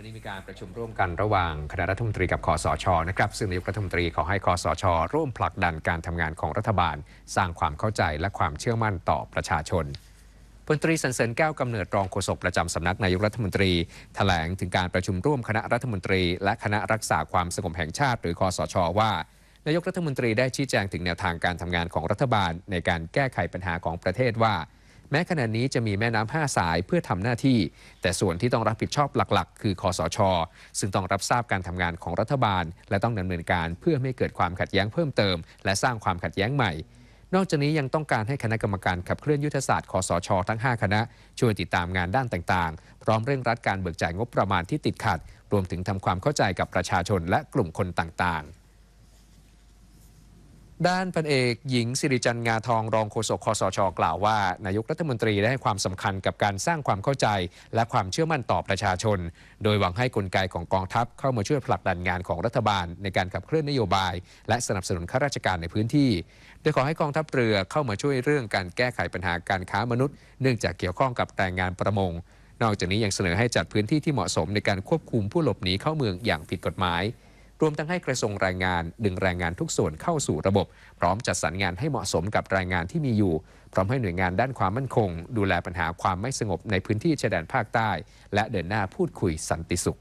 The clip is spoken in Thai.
วันนี้มีการประชุมร่วมกันระหว่างคณะรัฐมนตรีกับคอสชนะครับซึ่งนายกรัฐมนตรีขอให้คอสช ร่วมผลักดันการทำงานของรัฐบาล สร้างความเข้าใจและความเชื่อมั่นต่อประชาชนพลตรีสันเสริญแก้วกำเนิดรองโฆษกประจำสำนักนายกรัฐมนตรีแถลงถึงการประชุมร่วมคณะรัฐมนตรี และคณะรักษาความสงบแห่งชาติ หรือคอสช ว่านายกรัฐมนตรีได้ชี้แจงถึงแนวทางการทำงานของรัฐบาล ในการแก้ไขปัญหาของประเทศว่า แม้ขณะนี้จะมีแม่น้ำห้าสายเพื่อทำหน้าที่ แต่ส่วนที่ต้องรับผิดชอบหลักๆ คือคอสช ซึ่งต้องรับทราบการทำงานของรัฐบาล และต้องดำเนินการเพื่อไม่เกิดความขัดแย้งเพิ่มเติม และสร้างความขัดแย้งใหม่นอกจากนี้ยังต้องการให้คณะกรรมการขับเคลื่อนยุทธศาสตร์คอสช ทั้ง 5 คณะ ช่วยติดตามงานด้านต่างๆ พร้อมเร่งรัดการเบิกจ่ายงบประมาณที่ติดขัด รวมถึงทำความเข้าใจกับประชาชนและกลุ่มคนต่างๆ ด้านพันเอกหญิงสิริจันทร์งาทองรองโฆษกคอสช กล่าวว่า นายกรัฐมนตรีได้ให้ความสำคัญกับการสร้างความเข้าใจ และความเชื่อมั่นต่อประชาชน โดยหวังให้กลไกของกองทัพเข้ามาช่วยผลักดันงานของรัฐบาล ในการขับเคลื่อนนโยบาย และสนับสนุนข้าราชการในพื้นที่ โดยขอให้กองทัพเรือเข้ามาช่วยเรื่องการแก้ไขปัญหาการค้ามนุษย์ เนื่องจากเกี่ยวข้องกับแรงงานประมง นอกจากนี้ยังเสนอให้จัดพื้นที่ที่เหมาะสมในการควบคุมผู้หลบหนีเข้าเมืองอย่างผิดกฎหมาย รวมทั้งให้กระทรวงแรงงาน ดึงแรงงานทุกส่วนเข้าสู่ระบบ พร้อมจัดสรรงานให้เหมาะสมกับแรงงานที่มีอยู่ พร้อมให้หน่วยงานด้านความมั่นคง ดูแลปัญหาความไม่สงบในพื้นที่ชายแดนภาคใต้ และเดินหน้าพูดคุยสันติสุข